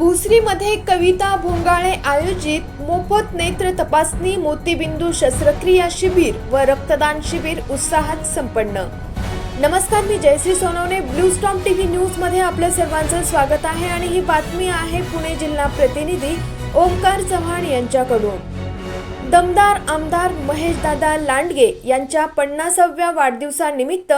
भुसरीमध्ये कविता भोंगाळे आयोजित मोफत नेत्र तपासणी मोतीबिंदू शस्त्रक्रिया शिबिर व रक्तदान शिबिर उत्साहात संपन्न. नमस्कार मी Jayashree Sonawane. Blue storm TV न्यूजमध्ये आपलं सर्वांचं स्वागत आहे आणि ही बातमी आहे पुणे जिल्हा प्रतिनिधी ओमकार चव्हाण यांच्याकडून. दमदार आमदार महेशदादा लांडगे यांच्या पन्नासाव्या वाढदिवसानिमित्त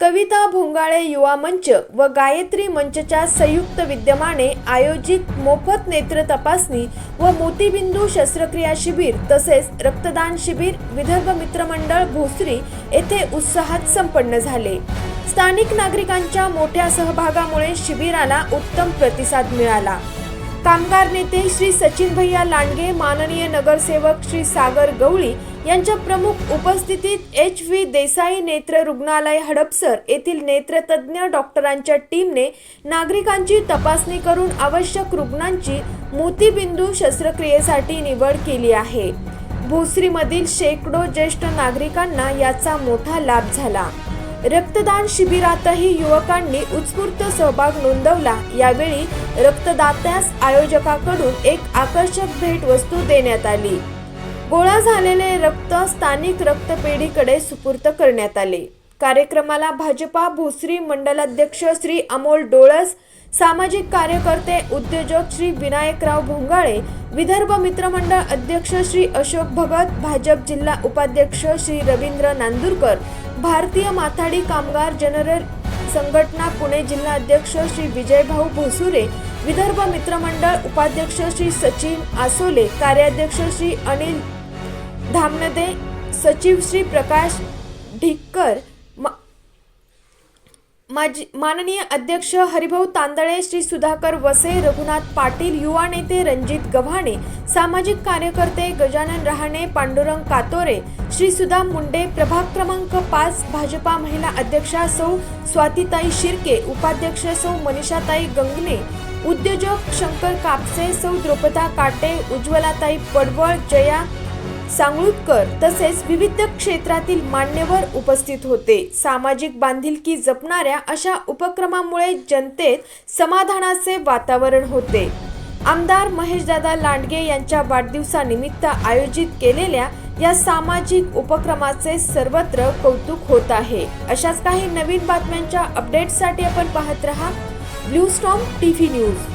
कविता भोंगाळे युवा मंच व गायत्री मंचच्या संयुक्त विद्यमाने आयोजित मोफत नेत्र तपासणी व मोतीबिंदू शस्त्रक्रिया शिबिर तसेच रक्तदान शिबिर विदर्भ मित्रमंडळ भोसरी येथे उत्साहात संपन्न झाले. स्थानिक नागरिकांच्या मोठ्या सहभागामुळे शिबिराला उत्तम प्रतिसाद मिळाला. कामगार नेते श्री सचिन भैया लांडगे माननीय नगरसेवक श्री सागर गवळी यांच्या प्रमुख उपस्थितीत एच व्ही देसाई नेत्र रुग्णालय हडपसर येथील नेत्रतज्ञ डॉक्टरांच्या टीमने नागरिकांची तपासणी करून आवश्यक रुग्णांची मोतीबिंदू शस्त्रक्रियेसाठी निवड केली आहे. भोसरीमधील शेकडो ज्येष्ठ नागरिकांना याचा मोठा लाभ झाला. रक्तदान शिबिरातही युवकांनी उत्स्फूर्त सहभाग नोंदवला. यावेळी रक्तदात्यास आयोजकाकडून एक आकर्षक भेट वस्तू देण्यात आली. गोळा झालेले रक्त स्थानिक रक्तपेढीकडे सुपूर्त करण्यात आले. कार्यक्रमाला भाजपा भोसरी मंडलाध्यक्ष श्री अमोल डोळस सामाजिक कार्यकर्ते उद्योजक श्री विनायकराव भोंगाळे विदर्भ मित्रमंडळ अध्यक्ष श्री अशोक भगत भाजप जिल्हा उपाध्यक्ष श्री रवींद्र नांदुरकर भारतीय माथाडी कामगार जनरल संघटना पुणे जिल्हा अध्यक्ष श्री विजयभाऊ भोसुरे विदर्भ मित्रमंडळ उपाध्यक्ष श्री सचिन आसोले कार्याध्यक्ष श्री अनिल धामनदे सचिव श्री प्रकाश ढिक्कर माजी माननीय अध्यक्ष हरिभाऊ तांदळे श्री सुधाकर वसे रघुनाथ पाटील युवा नेते रणजित गव्हाणे सामाजिक कार्यकर्ते गजानन रहाणे पांडुरंग कातोरे श्री सुधा मुंडे प्रभाग क्रमांक पाच भाजपा महिला अध्यक्षा सौ स्वातीताई शिर्के उपाध्यक्ष सौ मनीषाताई गंगणे उद्योजक शंकर कापसे सौ द्रौपदा काटे उज्ज्वलाताई पडवळ जया सांगळूतकर तसेच विविध क्षेत्रातील मान्यवर उपस्थित होते. सामाजिक बांधिलकी जपणाऱ्या अशा उपक्रमामुळे जनतेत समाधानाचे वातावरण होते. आमदार महेशदादा लांडगे यांच्या वाढदिवसानिमित्त आयोजित केलेल्या या सामाजिक उपक्रमाचे सर्वत्र कौतुक होत आहे. अशाच काही नवीन बातम्यांच्या अपडेट्ससाठी आपण पाहत रहा. Blue storm TV news.